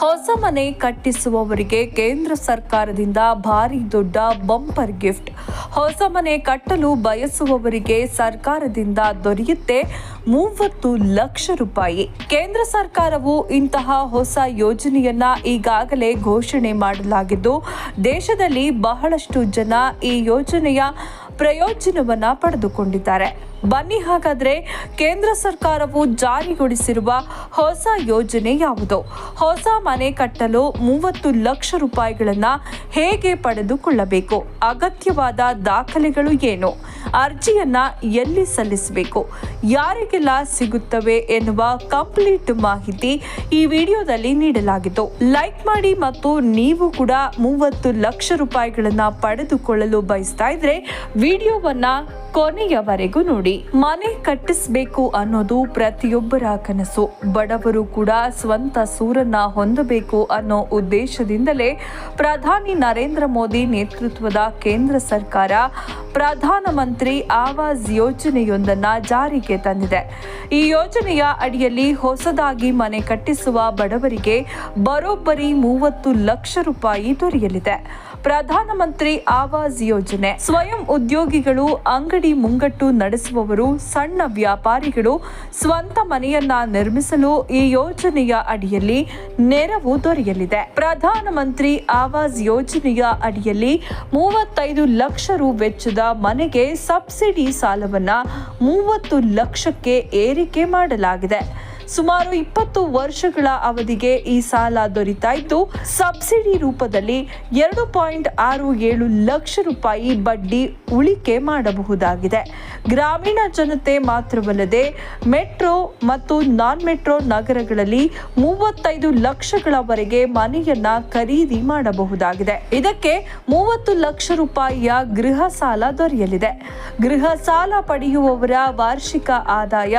ಹೊಸ ಮನೆ ಕಟ್ಟಿಸುವವರಿಗೆ ಕೇಂದ್ರ ಸರ್ಕಾರದಿಂದ ಭಾರಿ ದೊಡ್ಡ ಬಂಪರ್ ಗಿಫ್ಟ್. ಹೊಸ ಮನೆ ಕಟ್ಟಲು ಬಯಸುವವರಿಗೆ ಸರ್ಕಾರದಿಂದ ದೊರೆಯುತ್ತೆ ಮೂವತ್ತು ಲಕ್ಷ ರೂಪಾಯಿ. ಕೇಂದ್ರ ಸರ್ಕಾರವು ಇಂತಹ ಹೊಸ ಯೋಜನೆಯನ್ನ ಈಗಾಗಲೇ ಘೋಷಣೆ ಮಾಡಲಾಗಿದ್ದು, ದೇಶದಲ್ಲಿ ಬಹಳಷ್ಟು ಜನ ಈ ಯೋಜನೆಯ ಪ್ರಯೋಜನವನ್ನ ಪಡೆದುಕೊಂಡಿದ್ದಾರೆ. ಬನ್ನಿ ಹಾಗಾದ್ರೆ ಕೇಂದ್ರ ಸರ್ಕಾರವು ಜಾರಿಗೊಳಿಸಿರುವ ಹೊಸ ಯೋಜನೆ ಯಾವುದು? ಹೊಸ ಮನೆ ಕಟ್ಟಲು ಮೂವತ್ತು ಲಕ್ಷ ರೂಪಾಯಿಗಳನ್ನ ಹೇಗೆ ಪಡೆದುಕೊಳ್ಳಬೇಕು? ಅಗತ್ಯವಾದ ದಾಖಲೆಗಳು ಏನು? ಅರ್ಜಿಯನ್ನ ಎಲ್ಲಿ ಸಲ್ಲಿಸಬೇಕು? ಯಾರಿಗೆಲ್ಲ ಸಿಗುತ್ತವೆ ಎನ್ನುವ ಕಂಪ್ಲೀಟ್ ಮಾಹಿತಿ ಈ ವಿಡಿಯೋದಲ್ಲಿ ನೀಡಲಾಗಿತ್ತು. ಲೈಕ್ ಮಾಡಿ ಮತ್ತು ನೀವು ಕೂಡ ಮೂವತ್ತು ಲಕ್ಷ ರೂಪಾಯಿಗಳನ್ನ ಪಡೆದುಕೊಳ್ಳಲು ಬಯಸ್ತಾ ಇದ್ರೆ ವಿಡಿಯೋವನ್ನ ಕೊನೆಯವರೆಗೂ ನೋಡಿ. ಮನೆ ಕಟ್ಟಿಸಬೇಕು ಅನ್ನೋದು ಪ್ರತಿಯೊಬ್ಬರ ಕನಸು. ಬಡವರು ಕೂಡ ಸ್ವಂತ ಸೂರನ್ನ ಹೊಂದಬೇಕು ಅನ್ನೋ ಉದ್ದೇಶದಿಂದಲೇ ಪ್ರಧಾನಿ ನರೇಂದ್ರ ಮೋದಿ ನೇತೃತ್ವದ ಕೇಂದ್ರ ಸರ್ಕಾರ ಪ್ರಧಾನಮಂತ್ರಿ ಆವಾಸ್ ಯೋಜನೆಯೊಂದನ್ನ ಜಾರಿಗೆ ತಂದಿದೆ. ಈ ಯೋಜನೆಯ ಅಡಿಯಲ್ಲಿ ಹೊಸದಾಗಿ ಮನೆ ಕಟ್ಟಿಸುವ ಬಡವರಿಗೆ ಬರೋಬ್ಬರಿ ಮೂವತ್ತು ಲಕ್ಷ ರೂಪಾಯಿ ದೊರೆಯಲಿದೆ. ಪ್ರಧಾನಮಂತ್ರಿ ಆವಾಸ್ ಯೋಜನೆ. ಸ್ವಯಂ ಉದ್ಯೋಗಿಗಳು ಅಂಗಡಿ ಮುಂಗಟ್ಟು ನಡೆಸುವವರು ಸಣ್ಣ ವ್ಯಾಪಾರಿಗಳು ಸ್ವಂತ ಮನೆಯನ್ನ ನಿರ್ಮಿಸಲು ಈ ಯೋಜನೆಯ ಅಡಿಯಲ್ಲಿ ನೆರವು ದೊರೆಯಲಿದೆ. ಪ್ರಧಾನಮಂತ್ರಿ ಆವಾಸ್ ಯೋಜನೆಯ ಅಡಿಯಲ್ಲಿ ಮೂವತ್ತೈದು ಲಕ್ಷ ರು ವೆಚ್ಚದ ಮನೆಗೆ ಸಬ್ಸಿಡಿ ಸಾಲವನ್ನ ಮೂವತ್ತು ಲಕ್ಷಕ್ಕೆ ಏರಿಕೆ ಮಾಡಲಾಗಿದೆ. ಸುಮಾರು ಇಪ್ಪತ್ತು ವರ್ಷಗಳ ಅವಧಿಗೆ ಈ ಸಾಲ ದೊರೀತಾ ಇದ್ದು, ಸಬ್ಸಿಡಿ ರೂಪದಲ್ಲಿ ಎರಡು ಪಾಯಿಂಟ್ ಆರು ಏಳು ಲಕ್ಷ ರೂಪಾಯಿ ಬಡ್ಡಿ ಉಳಿಕೆ ಮಾಡಬಹುದಾಗಿದೆ. ಗ್ರಾಮೀಣ ಜನತೆ ಮಾತ್ರವಲ್ಲದೆ ಮೆಟ್ರೋ ಮತ್ತು ನಾನ್ ಮೆಟ್ರೋ ನಗರಗಳಲ್ಲಿ ಮೂವತ್ತೈದು ಲಕ್ಷಗಳವರೆಗೆ ಮನೆಯನ್ನ ಖರೀದಿ ಮಾಡಬಹುದಾಗಿದೆ. ಇದಕ್ಕೆ ಮೂವತ್ತು ಲಕ್ಷ ರೂಪಾಯಿಯ ಗೃಹ ಸಾಲ ದೊರೆಯಲಿದೆ. ಗೃಹ ಸಾಲ ಪಡೆಯುವವರ ವಾರ್ಷಿಕ ಆದಾಯ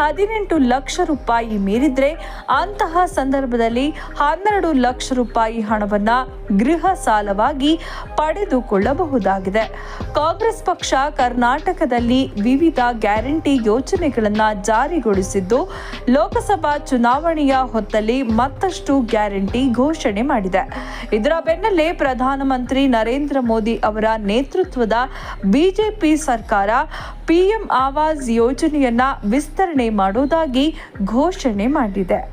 ಹದಿನೆಂಟು ಲಕ್ಷ ರೂಪಾಯಿ. ಮೀರಿದ್ರೆ ಅಂತಹ ಸಂದರ್ಭದಲ್ಲಿ ಹನ್ನೆರಡು ಲಕ್ಷ ರೂಪಾಯಿ ಹಣವನ್ನ ಗೃಹ ಸಾಲವಾಗಿ ಪಡೆದುಕೊಳ್ಳಬಹುದಾಗಿದೆ. ಕಾಂಗ್ರೆಸ್ ಪಕ್ಷ ಕರ್ನಾಟಕದಲ್ಲಿ ವಿವಿಧ ಗ್ಯಾರಂಟಿ ಯೋಜನೆಗಳನ್ನು ಜಾರಿಗೊಳಿಸಿದ್ದು, ಲೋಕಸಭಾ ಚುನಾವಣೆಯ ಹೊತ್ತಲ್ಲಿ ಮತ್ತಷ್ಟು ಗ್ಯಾರಂಟಿ ಘೋಷಣೆ ಮಾಡಿದೆ. ಇದರ ಬೆನ್ನಲ್ಲೇ ಪ್ರಧಾನಮಂತ್ರಿ ನರೇಂದ್ರ ಮೋದಿ ಅವರ ನೇತೃತ್ವದ ಬಿಜೆಪಿ ಸರ್ಕಾರ ಪಿಎಂ ಆವಾಸ್ ಯೋಜನೆಯನ್ನ ವಿಸ್ತರಣೆ ಮಾಡುವುದಾಗಿ ಘೋಷಣೆ ಮಾಡಿದೆ.